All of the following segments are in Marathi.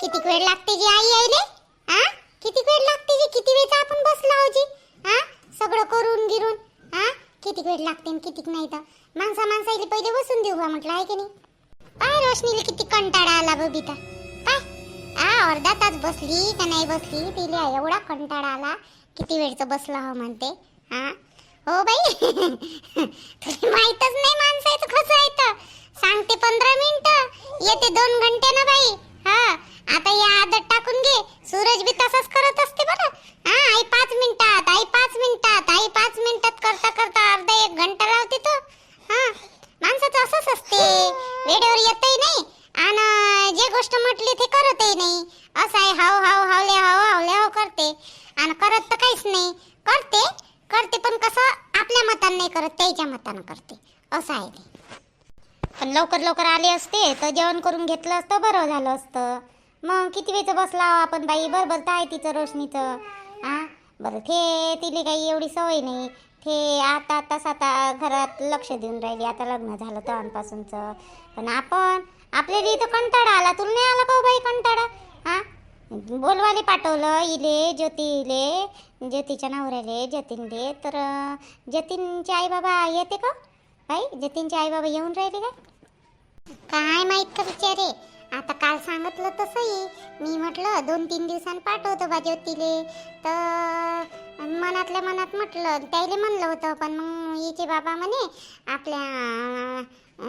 किती वेळ लागते जी आई आईले हा किती वेळ लागते जी? किती वेळचा आपण बसला आहो जी? हा सगळं करून गिरून. हा किती वेळ लागते आणि किती नाही तर? माणसा माणसाईले पहिले बसून देऊ बा म्हटलं आहे की नाही? पाय रोशनीला किती कंटाळा आला बबिता पाय. आ अर्धा तास बसली का नाही बसली? तिला एवढा कंटाळा आला. किती वेळचं बसला हो म्हणते. हा हो बाई. तुला माहीतच नाही माणसाचं कसं आहे तर. सांगते पंधरा मिनिटं. येते दोन घंटे ना बाई. हा आता या आदत टाकून घे. सूरज बी तसंच करत असते बरं. हा आई पाच मिनिटात आई पाच मिनिटात आई पाच मिनिटात करता करता अर्धा एक घंटा लावते तो. हा माणसाचं असंच असते. वेळेवर येतही नाही आणि जे गोष्ट म्हटली ते करतही नाही. असं आहे हाव हाव हावले हाव हावले हाव करते. आणि करत तर काहीच नाही. करते करते पण कसं आपल्या मतानं नाही करत त्याच्या मतानं करते. असं आहे ते. पण लवकर लवकर आले असते तर जेवण करून घेतलं असतं बरं झालं असतं. मग किती वेळचं बसला हो आपण बाई? बरोबर तर आहे तिचं रोशनीचं. हा बरं ते तिले काही एवढी सवय नाही. थे आता आताच आता घरात लक्ष देऊन राहिली. आता लग्न झालं तेव्हापासूनचं. पण आपण आपल्याला इथं कंटाळा आला. तुला नाही आला का हो बाई कंटाळा? हां बोलवाले पाठवलं इले ज्योती इले ज्योतीच्या नवऱ्याले जतीनले तर जतीनचे आई बाबा येते का? बाई जतीनचे आई बाबा येऊन राहिले का? काय माहीत का बिचारे? आता काल सांगितलं तसंही. मी म्हटलं दोन तीन दिवसांनी पाठवतो बा ज्योतीले. तर मनातल्या मनात म्हटलं त्याईले म्हणलं होतं पण मग हिचे बाबा म्हणे आपल्या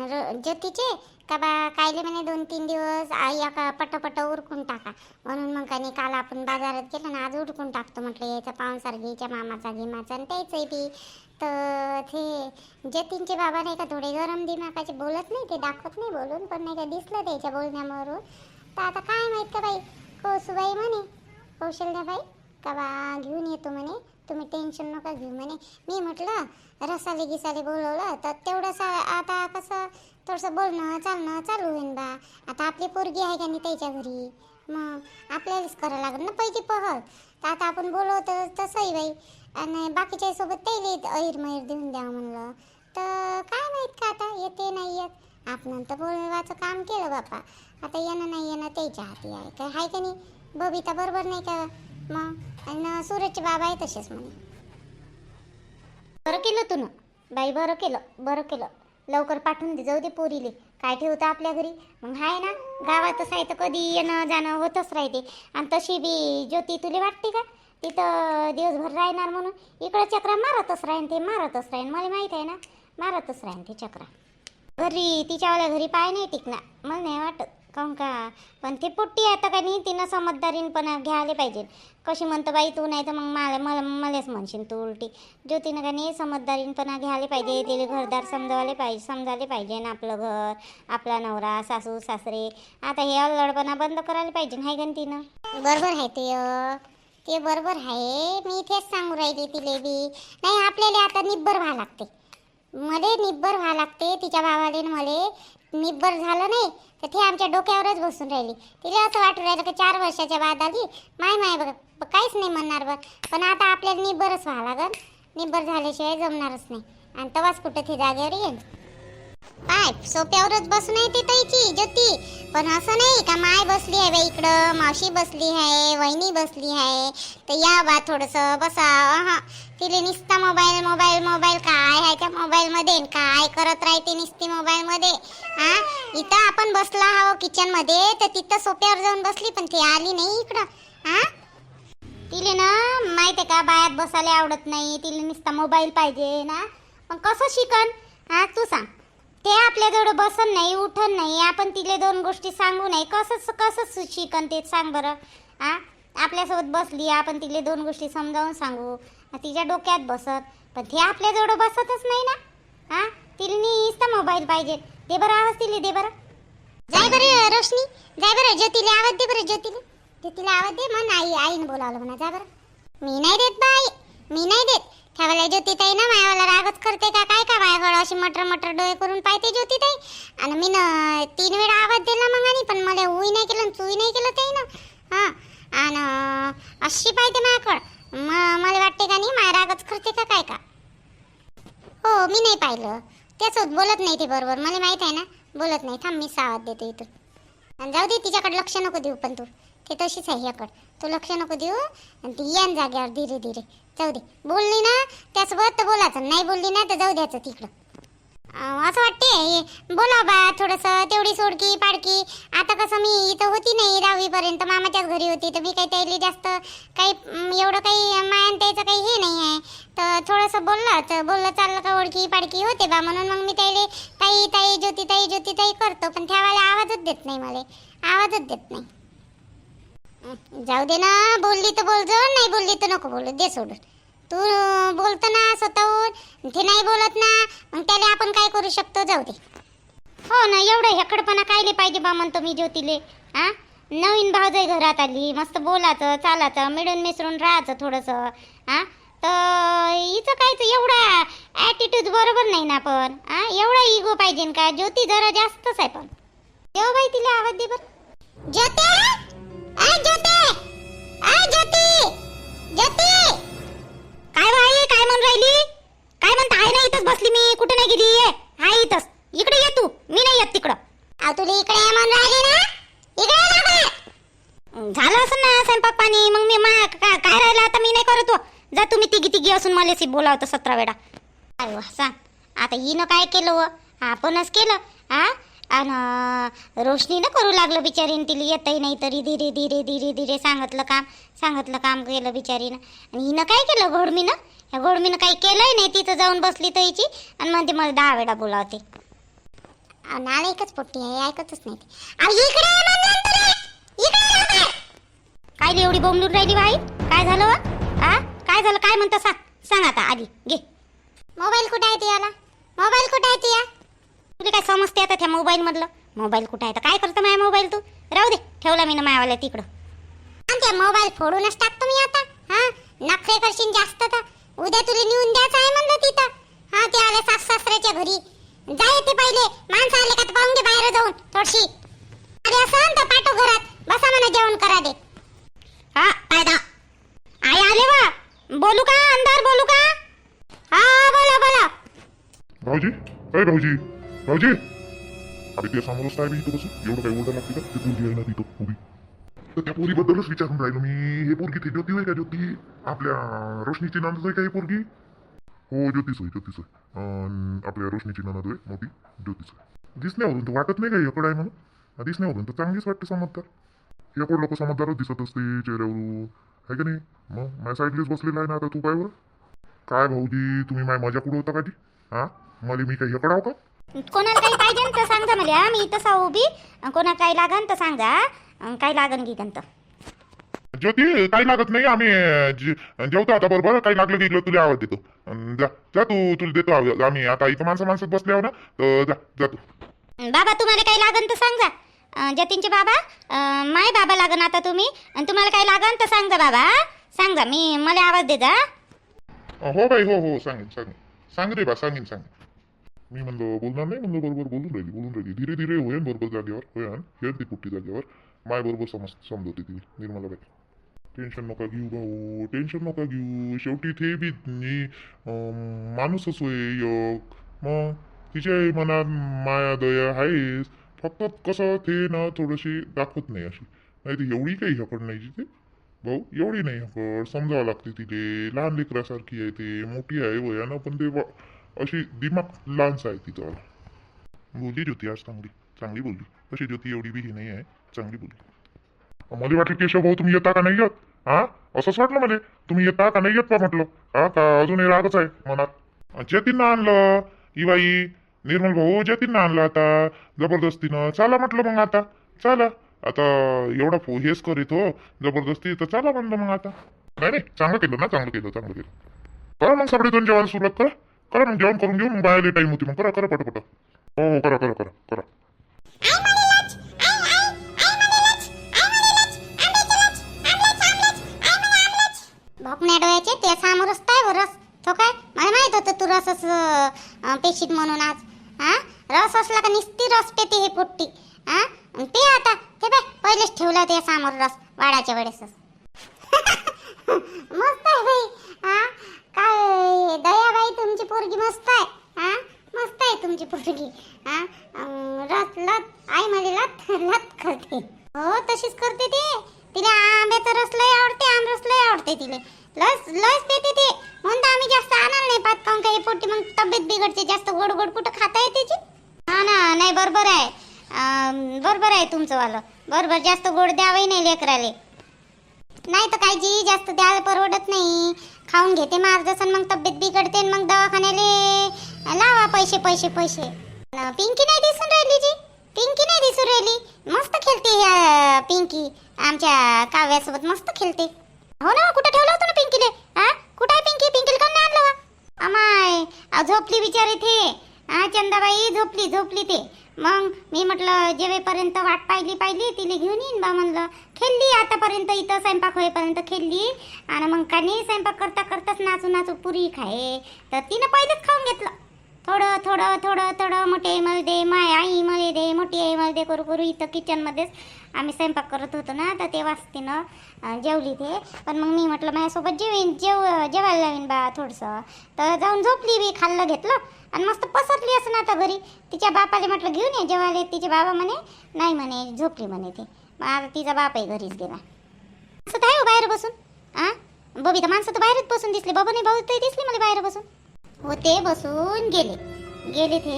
र- ज्योतीचे का बा कायले म्हणे दोन तीन दिवस आई का पटपट उरकून टाका. म्हणून मग का नाही काल आपण बाजारात गेलो ना आज उरकून टाकतो म्हटलं याचा पाहुणसार घ्यायच्या मामाचा गिमाचा आणि त्याचंही बी. तर ते जतीनचे बाबा नाही का थोडे गरम दिमागाचे बोलत नाही ते दाखवत नाही बोलून पण नाही का दिसलं त्याच्या बोलण्यावरून. तर आता काय माहीत का बाई? कौसुबाई म्हणे कौशल्याबाई का बा घेऊन येतो म्हणे. तुम्ही टेन्शन नका घेऊ म्हणे. मी म्हटलं रसाले गिसाले बोलवलं तर तेवढंसं आता कसं थोडंसं बोलणं चालणं चालू होईन बा. आता आपली पोरगी आहे का नाही त्याच्या घरी? मग आपल्यालाच करावं लागेल ना पहिली पहल. तर आता आपण बोलवतो तसंही बाई. आणि बाकीच्या सोबत त्याला अहिर मैर देऊन द्या म्हणलं. तर काय माहीत का आता? येते नाही येत. आपण तर बोलवाचं काम केलं बापा. आता येणं नाही येणं त्याच्या हाती आहे. काय आहे का नाही? बबिता बरोबर नाही का? मग? आणि सूरजचे बाबा आहे तसेच म्हणे. बरं केलं तू बाई बरं केलं बरं केलं. लवकर पाठवून दे जाऊ दे पोरीले. काय ठेवतं आपल्या घरी? मग हाय ना गावातच आहे तर कधी येणं जाणं होतच राहते. आणि तशी बी ज्योती तुला वाटते का? तिथं दिवसभर राहणार म्हणून इकडं चक्रा मारतच राहीन ते मारतच राहीन. मला माहीत आहे ना मारतच राहीन ते चक्रा. घरी तिच्यावाल्या घरी पाय नाही टिकणार. मला नाही वाटत. काहून का? पण ते पोट्टी आता का नाही तिनं समजदारीनपणा घ्यायला पाहिजे. कशी म्हणतं बाई तू नाही तर मग मला मला मलाच म्हणशील तू उलटी. ज्योतीनं का नाही समजदारीनपणा घ्यायला पाहिजे तिला घरदार समजावले पाहिजे समजायला पाहिजे ना आपलं घर आपला नवरा सासू सासरे. आता हे अल्लडपणा बंद करायला पाहिजे नाही का न तिनं? बरोबर आहे ते ते बरोबर आहे. मी तेच सांगू राहिली तिले बी नाही आपल्याला आता निब्बर व्हावं लागते. मले निब्बर व्हावं लागते तिच्या भावाले मले. निब्बर झालं नाही तर ते आमच्या डोक्यावरच बसून राहिली. तिला असं वाटू राहिलं की चार वर्षाच्या बाद आली. माय माय बघ काहीच नाही म्हणणार बघ. पण आता आपल्याला निब्बरच व्हावं लागल निब्बर झाल्याशिवाय जमणारच नाही. आणि तवाच कुठं ती जागेवर येईल पाय सोप्यावरच बसून आहे ती ताईची ज्योती. पण असं नाही का माय बसली आहे बाई इकडं मावशी बसली आहे वहिनी बसली आहे. तर या बा थोडंसं बसा. हा तिले निसता मोबाईल मोबाईल मोबाईल. काय आहे त्या मोबाईलमध्ये? काय करत राहते निसती मोबाईलमध्ये? हा इथं आपण बसला आहो किचनमध्ये तर तिथं सोप्यावर जाऊन बसली पण ती आली नाही इकडं. हा तिले ना माहिती आहे का बायात बसायला आवडत नाही. तिला नुसता मोबाईल पाहिजे ना. मग कसं शिकन? हा तू सांग. ते आपल्याजवळ बसन नाही उठन नाही आपण तिले दोन गोष्टी सांगू नाही. कसं कसं शिकन ते सांग बरं आ? आपल्यासोबत बसली आपण तिले दोन गोष्टी समजावून सांगू. तिच्या डोक्यात बसत. पण ते आपल्याजवळ बसतच नाही ना हा तिला नुसता मोबाईल पाहिजे. दे बरं आवाज तिले दे बरं. जाय बरं रोशनी. जाय बरं ज्योतीला आवाज दे बरं ज्योतीला. ज्योतीला आवाज दे म्हण आई आईनं बोलावलं म्हणा. जा बरं. मी नाही देत बाई. मी नाही देत. ठेवायला ज्योती ताई ना मायावाला रागच करते का? काय का माझ्याकडं अशी मटर मटर डोळे करून पाहते ज्योती ताई आणि मी न तीन वेळा आवाज दिला मग आणि पण मला उई नाही केलं चुई नाही केलं ते ना हां. आणि अशी पाहते माझ्याकडं म मला वाटते का नाही माया रागच करते का काय का? हो मी नाही पाहिलं. त्याच बोलत नाही ते बरोबर. मला माहीत आहे ना. बोलत नाही. थांब मी आवाज देते इथून. आणि जाऊ दे तिच्याकडे लक्ष नको देऊ पण तू. ते तशीच आहे याकड. तू लक्ष नको देऊ. आणि ती यान जाग्यावर धीरे धीरे. जाऊ दे. बोलली ना त्यासोबत तर बोलायचं. नाही बोलली ना तर जाऊ द्यायचं तिकडं. असं वाटते? बोला बा थोडंसं तेवढी सोडकी पाडकी. आता कसं मी इथं होती नाही दहावीपर्यंत. मामाच्याच घरी होती तर मी काही त्याला जास्त काही एवढं काही मायान त्याचं काही हे नाही आहे. तर थोडंसं बोललं तर बोललं चाललं का ओळखी पाडकी होते बा. म्हणून मग मी त्याला ताई ताई ज्योती ताई ज्योती ताई करतो. पण त्यावेळेला आवाजच देत नाही मला. आवाजच देत नाही. जाऊ दे ना बोलली तर बोल जो नाही बोलली तर नको बोलू दे सोडून. तू बोलतो ना स्वतःहून ते नाही बोलत ना मग त्याला आपण काय करू शकतो? जाऊ दे हो ना एवढं हेकडपणा कायले पाहिजे बा म्हणतो मी ज्योतीले. आ? नवीन भावजाई घरात आली मस्त बोलायचं चालायचं मिळून मिसळून राहायचं थोडंसं. हा तर हिचं कायच एवढा ॲटिट्यूड बरोबर नाही ना पण. आ? एवढा इगो पाहिजे का? ज्योती जरा जास्तच आहे पण. देव बाई तिला आवाज दे बरं. ज्योती! काय बाई काय म्हणून राहिली? काय म्हणता? आहे ना इथंच बसली मी. कुठे नाही गेली? ये. आहे इथंच. इकडे ये तू. मी नाही येत तिकडं. अहो तुला इकडे ये म्हणून राहिली ना? इकडे ये लवकर. झालं असं ना स्वयंपाक पाणी. मग मी मा का- काय राहिलं आता? मी नाही करत हो. जा तुम्ही तिघी तिघी असून मला सी बोलावतं सतरा वेळा. काय वा सांग. आता हिनं काय केलं व आपणच केलं. हा? आणि रोशनीनं करू लागलं बिचारीनं तिला येतही नाही तरी धीरे धीरे धीरे धीरे सांगितलं काम सांगितलं काम केलं बिचारीनं. आणि हिनं काय केलं घोडमीनं? ह्या घोडमीनं काही केलंही नाही तिथं जाऊन बसली तर हिची आणि म्हणते मला दहा वेळा बोलावते. नाळ एकच पोट्टी आहे ऐकतच नाही इकडे काय एवढी बोंबलून राहिली बाई? काय झालं व? आ? काय झालं? काय म्हणता सांग? सांग आता आधी घे. मोबाईल कुठे आहे तुझ्याला मोबाईल कुठे आहे तुझ्या तुला काय समजते आता त्या मोबाईल मधलं? मोबाईल कुठं आहे? तर काय करतो माझ्या मोबाईल तू? राहू दे. ठेवला मी ना मायावाल्या तिकडं. आणि मोबाईल फोडूनच टाकतो मी आता. हा? नखरे करशील जास्त तर. उद्या तुला नेऊन द्यायचं आहे म्हणलं तिथं. हा ते आले सास सासऱ्याच्या घरी. जाय ते पहिले. माणसं आले का पाहून घे बाहेर जाऊन थोडशी. अरे असं तर पाठव घरात. बसा म्हणा जेवण करा दे. हा फायदा आई आले वा बोलू का? अंधार बोलू का? हा बोला बोला. भाऊजी? अय भाऊजी. भाऊजी अरे ते समोरच काय मी इथं बसून? एवढं काय ओरडा लागते का? ते पोरगी आहे ना तिथं पोरी तर त्या पोरीबद्दलच विचारून राहिलो मी. हे पोरगी ती ज्योती होय का ज्योती? आपल्या रोशनीची नंद आहे का ही पोरगी? हो ज्योतीच होय ज्योतीच होय. अन् आपल्या रोशनीची ननद होय मोठी ज्योतीच होय. दिसण्यावरून तर वाटत नाही का याकडं आहे म्हणून? दिसण्यावरून तर चांगलीच वाटते समजदार याकडं लोक समजदारच दिसत असते चेहऱ्यावरून. आहे का नाही? मग माझ्या साईडलीच बसलेला आहे ना आता तू काय बरं काय भाऊजी तुम्ही माझ्या मजा कुठं होता का ती? हा? मला मी काही हेकडाव का? कोणाला काही पाहिजे तर सांगा मला मी तसा उभी. कोणाला काही लागन तर सांगा. काही लागन की तर ज्योती काही लागत नाही. आम्ही जे- जेवतो आता बरोबर. काही लागलं गेलं तुला आवाज देतो अन् जा जा तू तुला देतो आवाज आम्ही आता इथं माणसं माणसात बसले आहो ना तर जा जा तू. बाबा तुम्हाला काही लागन तर सांगा. अं, जतीनचे बाबा अं, माय बाबा लागन आता तुम्ही. आणि तुम्हाला काही लागन तर सांगा बाबा. सांगा मी मला आवाज दे जा. हो बाई हो हो सांगेन सांगेन. सांग रे बा सांगेन सांगेन. मी म्हणलं बोलणार नाही? म्हणलं बरोबर बोलून राहिली बोलून राहिली. धीरे धीरे होईन बरोबर जागेवर होईन येईल ती पुट्टी जागेवर माय बरोबर समज समजवते ती निर्मलाबाई. टेन्शन नका घेऊ भाऊ टेन्शन नका घेऊ. शेवटी ते बी नी, माणूसच होय मग तिच्या मनात माया दया आहेस फक्त कसं ते ना थोडीशी दाखवत नाही अशी. नाही ती एवढी काही हकड नाही तिथे भाऊ एवढी नाही हकड. समजावं लागते तिथे लहान लेकरासारखी आहे ते. मोठी आहे वयानं. पण ते अशी दिमाग लांच आहे तिथं. बोलली ज्योती आज चांगली चांगली बोलली. तशी ज्योती एवढी बी ही नाही आहे चांगली बोलली. मला वाटलं केशव भाऊ तुम्ही येता का नाही येत? हा? असंच वाटलं मला. तुम्ही येता का नाही येत का म्हटलं. हा का? अजूनही रागच आहे मनात. जतीनं आणलं. इवाई निर्मल भाऊ जतीनं आणलं आता. जबरदस्तीनं. चला म्हटलं मग आता. चला. आता एवढा फो हेच करीत हो. जबरदस्ती तर चला म्हणलं मग आता. नाही नाही. चांगलं केलं ना चांगलं केलं चांगलं केलं. करा मग सगळे दोन जेवायला सुरुवात करा. करा मग जेवण करून घेऊन मग बाहेर टाईम होती. मग करा करा पटापट. हो हो करा करा करा करा. भोकण्या डोळ्याचे ते समोर रस्ताय व रस. तो काय? मला माहीत होतं तू रसच अं, पेशीत म्हणून आज. हा? रस असला का निस्ती रस पेते हे पोट्टी. हा? ते आता ते बाय पहिलेच ठेवला ते सामोर रस वाढाच्या वेळेसच मस्त आहे बाई. हा? काय दयाबाई तुमची पोरगी मस्त आहे. हा? मस्त आहे तुमची पोरगी. हा? अं, रस लत. आई माझी लत लत करते. हो तशीच करते ते. तिला आंब्याचा रस लय आवडते आमरस लय आवडते तिला. लस लस देते ते. म्हणून तर आम्ही जास्त आणणार नाही पाहत काऊन काही पोटी मग तब्येत बिघडते जास्त गोड गोड कुठं खाता येते तिची हा ना नाही बरोबर आहे. बरोबर आहे तुमचं वालं बरोबर जास्त गोड द्यावंही नाही लेकराले. नाही तर काळजी जास्त द्यायला परवडत नाही. खाऊन घेते मार्गदर्शन मग तब्येत बिघडते मग दवाखान्याले लावा पैसे पैसे पैसे. पिंकी नाही दिसून राहिली जी. पिंकी नाही दिसून राहिली. मस्त खेळते ह्या पिंकी. आमच्या काव्यासोबत मस्त खेळते. हो ना कुठं ठेवलं होतं ना पिंकीले? हा कुठं आहे पिंकी? पिंकीला कोण आणलं वा. अमाय अहो, झोपली बिचारी थे हा चंदाबाई झोपली झोपली ते. मग मी म्हटलं जेवेपर्यंत वाट पाहिली पाहिली तिने घेऊन येईन बा म्हणलं. खेळली आतापर्यंत इथं स्वयंपाक होईपर्यंत खेळली. आणि मग का नाही स्वयंपाक करता करताच नाचू नाचू पुरी खाये. तर तिनं पहिलेच खाऊन घेतलं. थोडं थोडं थोडं थोडं मोठे मला दे माय आई मले दे मोठी आई मल दे करू करू इथं किचनमध्येच आम्ही स्वयंपाक करत होतो ना तर तेव्हाच तिनं जेवली ते. पण मग मी म्हटलं माझ्यासोबत जेवीन जेव जेवायला लावीन बा थोडंसं. तर जाऊन झोपली बी खाल्लं घेतलं. आणि मस्त पसरली असं ना आता घरी. तिच्या बापाला म्हटलं घेऊन ये जेवायला. तिचे बाबा म्हणे नाही म्हणे झोपली म्हणे ते. मग आता तिचा बापही घरीच गेला. असं तर आहे हो बाहेर बसून. आ? बबी तर माणसं तर बाहेरच बसून दिसले. बाबा नाही भाऊ ते दिसले मला बाहेर बसून. होते बसून गेले. गेले ते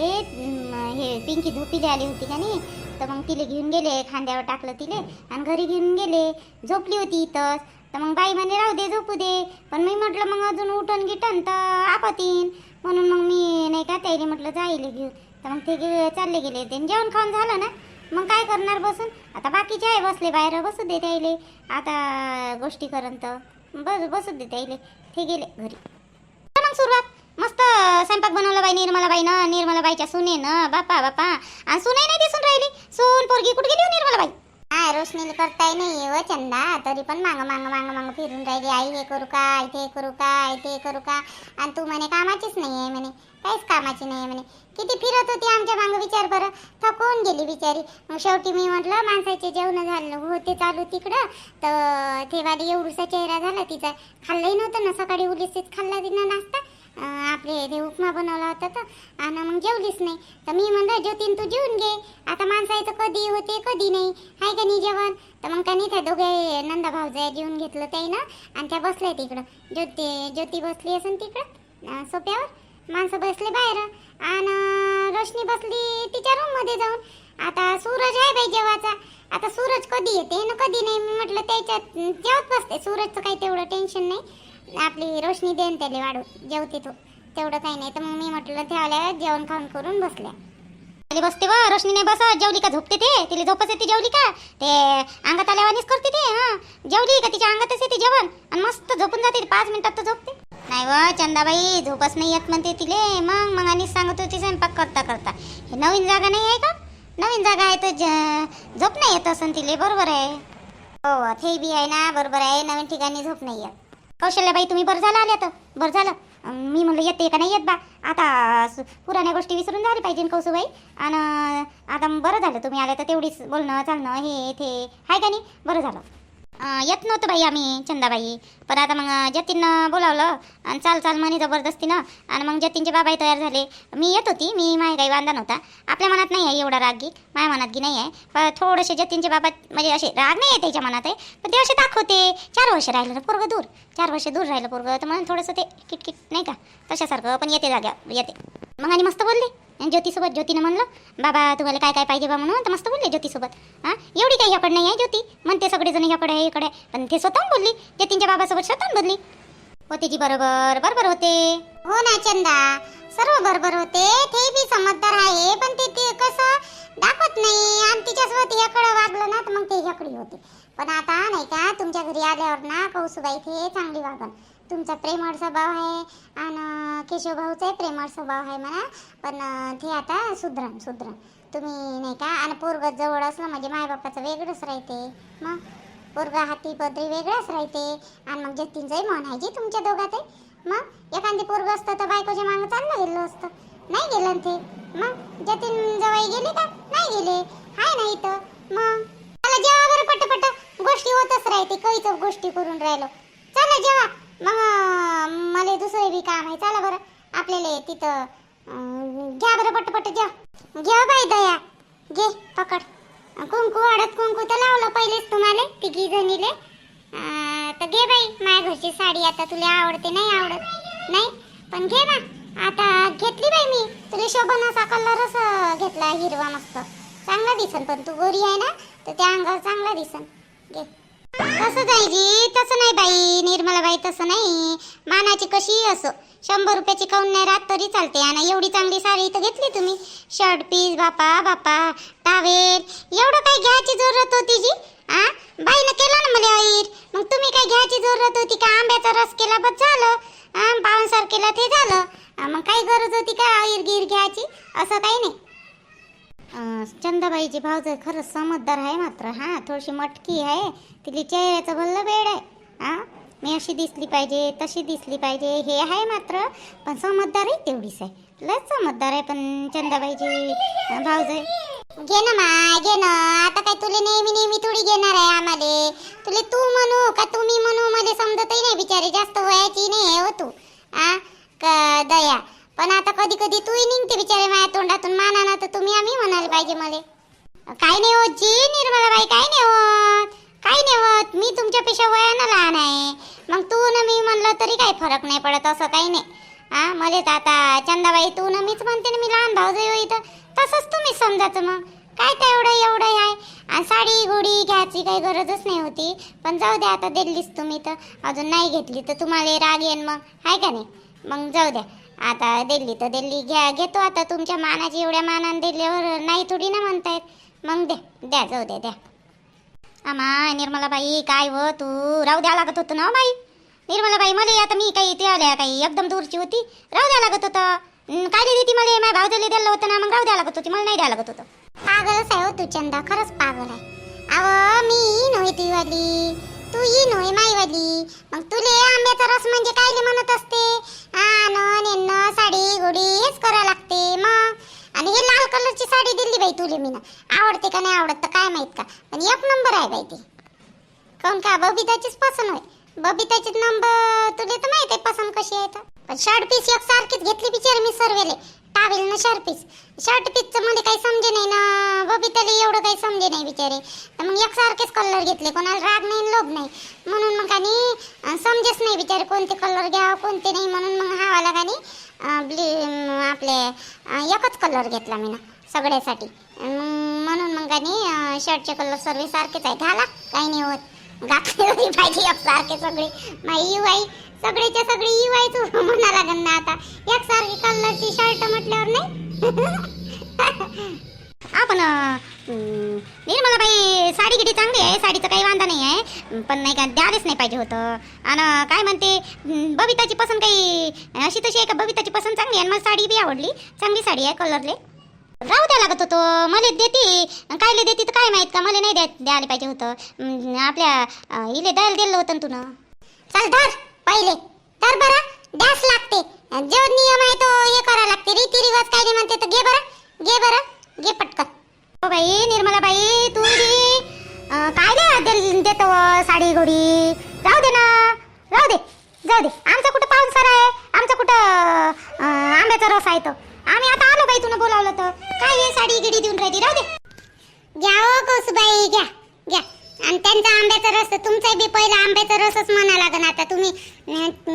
हे पिंकी झोपी आली होती का नाही? तर मग तिले घेऊन गेले खांद्यावर टाकलं तिले आणि घरी घेऊन गेले. झोपली होती इथंच तर मग बाई म्हणे राहू दे झोपू दे. पण मी म्हटलं मग अजून उठून गिटन तर आपतीन म्हणून मग मी नाही का त्याने म्हटलं जाईल घेऊन. तर मग ते गे- चालले गेले. ते जेवण खाऊन झालं ना मग काय करणार बसून? आता बाकीचे आहे बसले बाहेर बसू दे त्याइले आता गोष्टी करन तर. बस बसू दे त्याइले ते गेले घरी. मग सुरुवात. मस्त स्वयंपाक बनवला बाई निर्मला बाई ना निर्मला बाईच्या सुने ना बापा बापा. आणि सुने नाही दिसून राहिली. सून पोरगी कुठे गेली हो निर्मलाबाई? निर्मला बाई रोशनीला करताय नाही व चंदा. तरी पण मांग मांग मांग मांग फिरून राहिली. आई हे करू का? आई ते करू का? आई ते करू का? आणि तू म्हणे कामाचीच नाही आहे म्हणे. काहीच कामाची नाही आहे म्हणे. किती फिरत होती आमच्या मांग विचार बरं. थकून गेली बिचारी. मग शेवटी मी म्हटलं माणसाचे जेवण झालं होते चालू तिकडं. तर तेव्हा एवढूसा चेहरा झाला तिचा. खाल्लंही नव्हतं ना सकाळी उलिसीत खाल्ला तिनं नाश्ता. आपले ते उपमा बनवला होता तर आणि मग जेवलीच नाही. तर मी म्हणलं ज्योतीन तू जेवून घे. आता माणसाचं कधी होते कधी नाही. आहे का नाही जेवण? तर मग का नाही त्या दोघे नंदा भाऊजा जेवून घेतलं त्यानं आणि त्या बसल्या तिकडं. ज्योती ज्योती बसली असेल तिकडं सोप्यावर. माणसं बसले बाहेर. आणि रोशनी बसली तिच्या रूममध्ये जाऊन. आता सूरज आहे बाई जेवाचा आता सूरज कधी येते ना कधी नाही. मी म्हटलं त्याच्यात जेवत बसते. सूरजचं काही तेवढं टेन्शन नाही. आपली रोशनी देईन त्याला वाढू जेवते तो. तेवढं काही नाही. तर मग मी म्हटलं ठेवल्या जेवण खाऊन करून बसल्या. खाली बसते व रोशनी नाही बस जेवली का झोपते ते? तिला झोपच येते जेवली का? ते अंगात आल्यावानीच करते ते हा. जेवली का तिच्या अंगातच येते जेवण? आणि मस्त झोपून जाते पाच मिनिटात तर झोपते. नाही व चंदाबाई झोपच नाही येत म्हणते तिले. मग मग आणि सांगत होती स्वयंपाक करता करता. हे नवीन जागा नाही आहे का? नवीन जागा आहे तर ज- झोप नाही येत असं तिले. बरोबर आहे. हो, हो ते बी आहे ना. बरोबर आहे. नवीन ठिकाणी झोप नाही येत. कौशल्याबाई तुम्ही बरं झालं आल्या तर बरं झालं. मी म्हणलं येते का नाही? येत बा. आता पुराण्या गोष्टी विसरून झाली पाहिजे कौसूबाई. आणि आता बरं झालं तुम्ही आल्या तर तेवढीच बोलणं चालणं हे ते. आहे का नाही? बरं झालं. येत नव्हतं बाई आम्ही चंदाबाई. पण आता मग जतीननं बोलावलं आणि चाल चाल म्हणे जबरदस्तीनं. आणि मग जतीनचे बाबाही तयार झाले. मी येत होती मी माय काही वांदा नव्हता. आपल्या मनात नाही आहे एवढा राग गी माझ्या मनात गी नाही आहे. पण थोडेसे जतीनचे बाबा म्हणजे असे राग नाही आहे त्याच्या मनात आहे. पण ते असे दाखवते. चार वर्ष राहिलं ना पोरगं दूर. चार वर्ष दूर राहिलं पोरगं. तर म्हणून थोडंसं ते किटकिट नाही का? तशासारखं पण येते जाग्या येते. मग आणि मस्त बोलले. ज्योतीसोबत ज्योतीनं म्हणलं बाबा तुम्हाला काय काय पाहिजे बा म्हणून? तर मस्त बोलले ज्योतीसोबत. हां? एवढी काही ह्याकडे नाही आहे ज्योती. म्हणते सगळेजण ह्याकडे आहे इकडे पण ते स्वतःहून बोलली. ते तिच्या बाबासोबत स्वतःहून बोलली. होते जी बरोबर? बरोबर होते. हो ना चंदा. सर्व बरोबर होते. ते बी समजदार आहे. पण ते ते कसं दाखवत नाही. आणि तिच्यासोबत याकडे वागलं ना तर मग ते याकडे होते. पण आता नाही का तुमच्या घरी आल्यावर ना कौसुबाई ते चांगली वागन. तुमचा प्रेमळ स्वभाव आहे आणि केशव भाऊचाही प्रेमळ स्वभाव आहे म्हणा. पण ते आता सुधरण सुधरण. तुम्ही नाही का आणि पोरग जवळ असलं म्हणजे मायबापाचं वेगळंच राहते. मग? पोरगा हाती पदरी वेगळंच राहते. आणि मग जतीनचंही मन आहे जी तुमच्या दोघात आहे मग? एखादी पोरग असतं तर बायकोच्या मागं चाललं गेलं असतं. नाही गेलं ते. मग? जतीन जवळ गेले का? नाही गेले. हाय नाही तर मग? चला जेव्हा बरं पटपट. गोष्टी होतच राहते. काहीच गोष्टी करून राहिलो. चला जेव्हा मग मला दुसरं बी काम आहे. चला बरं आपल्याला तिथं घ्या बरं पटपट घ्या. घ्या बाई दया. घे पकड. कुंकू हळद कुंकू तर लावलं पहिलेच तुम्हाला तिघी जणीले. तर घे बाई माझ्या घरची साडी आता तुला आवडते नाही आवडत नाही? पण घे ना आता घेतली बाई मी. तुला शोभन असा कलरच घेतला हिरवा मस्त. चांगला दिसन पण तू गोरी आहे ना तर त्या अंगावर चांगला दिसन. घे. तसं जायची तसं नाही बाई निर्मला बाई तसं नाही. मानाची कशी असो शंभर रुपयाची काऊन नाही राहत तरी चालते. आणि एवढी चांगली साडी तर घेतली तुम्ही. शर्ट पीस बापा बापा टावेल एवढं काही घ्यायची जरूरत होती जी? आ? बाईनं केलं ना मला ऐर. मग तुम्ही काय घ्यायची जरूरत होती का? आंब्याचा रस केला बस झालं. पाहुणसार केला ते झालं. मग काही गरज होती का ऐर गिर घ्यायची? असं काही नाही. चंदाबाईची भावज खरंच समजदार आहे मात्र हां थोडीशी मटकी आहे. तिली चेहऱ्याचं भल्लं बेड आहे. हां? मी अशी दिसली पाहिजे तशी दिसली पाहिजे हे आहे मात्र पण समजदारही तेवढीच आहे. लस समजदार आहे पण चंदाबाईची भावजय घे ना माय घे ना. आता काय तुला नेहमी नेहमी थोडी घेणार आहे आम्हाला? तुला तू म्हणू का तुम्ही म्हणू? मला समजतही नाही बिचारी जास्त वयाची नाही आहे हो तू. आ का दया. पण आता कधी कधी तूही निघते बिचारे माझ्या तोंडातून. माना ना तर तुम्ही आम्ही म्हणायला पाहिजे मला. काय नाही होत जी निर्मलाबाई काय नाही होत. काय नाही होत. मी तुमच्यापेक्षा वयानं लहान आहे. मग तू न मी म्हणलं तरी काही फरक नाही पडत असं काही नाही. हा मले तर आता चंदाबाई तू न मीच म्हणते ना मी लहान भाऊ होई इथं. तसंच तुम्ही समजायचं मग. काय तर एवढं एवढं आहे. आणि साडी गोडी घ्यायची काही गरजच नाही होती. पण जाऊ द्या आता दिल्लीच तुम्ही तर. अजून नाही घेतली तर तुम्हाला राग येईन मग. आहे का नाही? मग जाऊ द्या. आता दिल्ली तर दिल्ली घ्या घेतो आता. तुमच्या मानाची एवढ्या मानाने दिल्यावर नाही थोडी ना म्हणतायत. मग द्या द्या जाऊ द्या द्या. आमा निर्मलाबाई काय व तू? राहू द्या लागत होतं ना हो बाई. निर्मलाबाई मला आता मी काही इथे आल्या काही एकदम दूरची होती. राहू द्या लागत होतं. काय दिली ती मला? माझ्या भावजाला दिलं होतं ना मग राहू द्या लागत होती मला नाही द्या लागत होतं. पागलच आहे हो तू चंदा. खरंच पागल आहे. अव मी नव्हती वाली. तू येईन नोय माई वाली मग तुले आंब्याचा रस म्हणजे कायले म्हणत असते? आण नेणं साडी गोडी हेच करा लागते. मग? आणि हे लाल कलरची साडी दिली बाई तुले मी आवडते का नाही आवडत तर काय माहीत का? पण एक नंबर आहे बाई ती. काऊन का? बबिताचीच पसंत होय. बबिताचीच नंबर तुले तर माहीत आहे पसंत कशी आहे तर. पण शर्ट पीस एक सारखीच घेतली बिचार मी सर्वेले टावेल ना शर्ट पीस शर्ट पीसचं मध्ये काही समजे नाही ना. बबिताला एवढं काही समजे नाही बिचारे. तर मग एकसारखेच कलर घेतले. कोणाला राग नाही लोभ नाही. म्हणून मग आणि समजेच नाही बिचारे कोणते कलर घ्यावं कोणते नाही. म्हणून मग हा वाला आणि ब्ली आपले एकच कलर घेतला मी ना सगळ्यासाठी म्हणून मग आणि शर्टचे कलर सर्व सारखेच आहे घाला काही नाही होत. गाठलेली पाहिजे एकसारखे सगळे. माई यू आई सगळेच्या सगळे यू आई तू म्हणा लागन ना आता. एक सारखी कलरची शर्ट म्हटल्यावर नाही? आपण निर्मलाबाई साडी किती चांगली आहे साडीचं काही वांधा नाही आहे. पण नाही का द्यावेच नाही पाहिजे होतं. आणि काय म्हणते बबिताची पसंत काही अशी तशी आहे का बबिताची पसंत चांगली आहे? आणि मला साडी बी आवडली. चांगली साडी आहे कलरले राहू द्या लागत होतो. मला देते. कायले देते तर काय माहीत का? मला नाही द्या द्यायला पाहिजे होतं. आपल्या इले द्यायला दिलं होतं ना तुनं. चल धर पहिले. तर बरं. द्यास लागते. जो नियम आहे तो हे करा लागते. रीती रिवाज काय नाही म्हणते तर घे बरं. घे बरं. घे पटकन. हो बाई निर्मला बाई तू काय दे- देतो साडी घोडी जाऊ दे ना. राहू दे. जाऊ दे. आमचा कुठं पाहुणसार आहे? आमचा कुठं आंब्याचा रस आहे तो? आम्ही आता बाई तुला बोलावलं तर. काय हे साडी गिडी देऊन राहिली? राहू दे. घ्या हो कौसुबाई घ्या घ्या. आणि त्यांचा आंब्याचा रस तुमचा बी पहिला आंब्याचा रसच म्हणा लागन आता. तुम्ही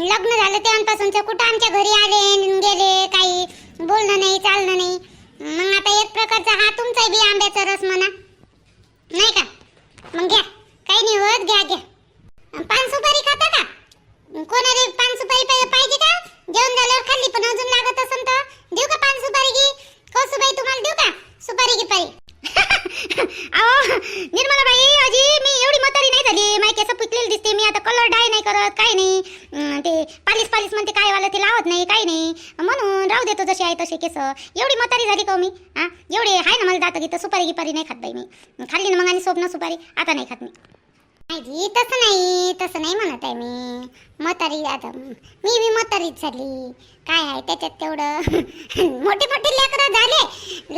लग्न झालं तेव्हापासूनच कुठं आमच्या घरी आले गेले काही बोलणं नाही चालणं नाही. मग आता एक प्रकारचा हा तुमचा बी आंब्याचा रस म्हणा. नाही का? मग घ्या. काही नाही होत घ्या घ्या. पान सुपारी खाता का? कोणाला पान सुपारी पाहिजे का? जेवण झाल्यावर खाल्ली पण अजून लागत असेल तर देऊ का पान सुपारी की हो सुबाई तुम्हाला देऊ का? सुपारी घे पारी अहो निर्मलाबाई अजी मी एवढी म्हातारी नाही झाली. माहिती केस पिकलेली दिसते. मी आता कलर डाय नाही करत काय नाही. ते पालीस पालीस म्हणते काय वाला ते लावत नाही काही नाही. म्हणून राहू देतो जसे आहे तसे केस. एवढी म्हातारी झाली का हो मी? हा? एवढी आहे ना मला दात की तर सुपारी गिपारी नाही खात बाई मी. खाल्ली ना मग आणि स्वप्न सुपारी. आता नाही खात मी. नाही तसं नाही तसं नाही म्हणत आहे मी. म्हातारी आता मी बी म्हातारीच झाली. काय आहे त्याच्यात तेवढं? मोठे मोठे लेकरं झाले.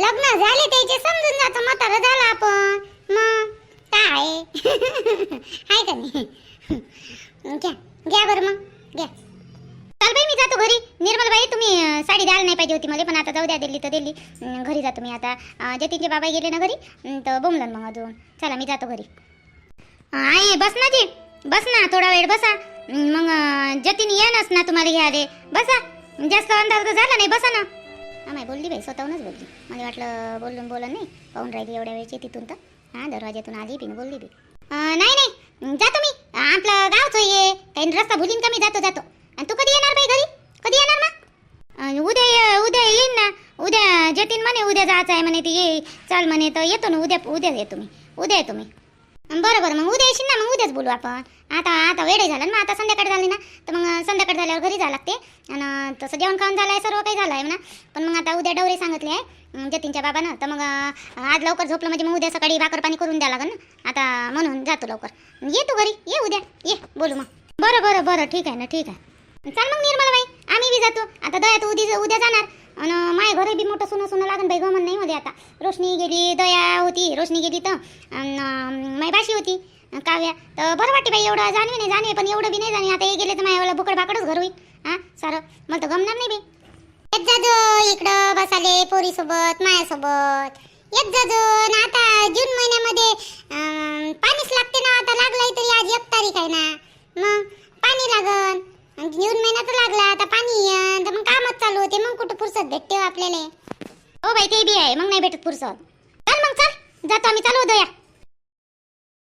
लग्न झाले त्याचे समजून जातो म्हातारं झालं आपण. मग काय आहे? आहे का नाही? घ्या घ्या बरं मग घ्या. चल बाई मी जातो घरी. निर्मलबाई तुम्ही साडी द्यायला नाही पाहिजे होती मला. पण आता जाऊ द्या दिल्ली तर दिल्ली. घरी जातो मी आता. जतीनचे बाबा गेले ना घरी? तर बोमलन मग अजून. चला मी जातो घरी. आहे बस ना जी. बस ना थोडा वेळ बसा. मग जतीन येणच ना तुम्हाला घ्यायला बसा. जास्त अंदाज तर झाला नाही बसा ना. हा माय बोलली बाई स्वतःहूनच बोलली. मला वाटलं बोलून बोलून नाही. पाहून राहिली एवढ्या वेळची तिथून तर. हां दरवाज्यातून आली बी बोलली बी. नाही नाही. जातो मी आपलं गावचं ये काही रस्ता भुलीन का मी? जातो जातो. आणि तू कधी येणार बाई घरी? कधी येणार मग? उद्या ये- उद्या येईन ना. उद्या जतीन म्हणे उद्या जायचं आहे म्हणे ते ये चाल म्हणे तर येतो ना उद्या उद्या येतो मी. उद्या येतो मी. बरोबर बरं बरं. मग उद्या येशील ना? मग उद्याच बोलू आपण. आता आता वेळ झाला ना? आता संध्याकाळ झाली ना? तर मग संध्याकाळ झाल्यावर घरी जावं लागते. आणि तसं जेवण खाऊन झालं आहे सर्व काही झालं आहे म्हणा. पण मग आता उद्या डवरे सांगितले आहे जतीनच्या बाबानं. तर मग आज लवकर झोपलं म्हणजे मग उद्या सकाळी भाकर पाणी करून द्यावं लागेल ना? आता म्हणून जातो लवकर. ये तू घरी. ये उद्या. ये. बोलू मग. बरं बरं बरं. ठीक आहे ना? ठीक आहे. चाल मग निर्मला बाई आम्ही बी जातो. आता दया तू उद्या उद्या जाणार. आणि माय घर बी मोठं सोनं सुनं लागन बाई गमन नाही मध्ये आता. रोशनी गेली दया होती रोशनी गेली तर. माय बाशी होती काव्या. तर बरं वाटते बाई एवढं जाणवे नाही जाणवे पण एवढं बी नाही जाणे आता हे गेले तर माझ्यावाला बुकड भाकडच घर होईल. हा सारं. मला तर गमणार नाही बाई. येत जाजो इकडं बसाले पोरी सोबत मायासोबत. येत जाजो ना आता जून महिन्यामध्ये पाणीच लागते ना आता लागलाय तरी आज एक तारीख आहे ना. मग पाणी लागन. आणि जून महिना तर लागला आता पाणी येईन तर मग कामच चालू होते मग कुठं फुरसत भेटते हो आपल्याला. हो बाई ते बी आहे मग नाही भेटत फुरसत. चल मग चल. जातो आम्ही चालू होतो या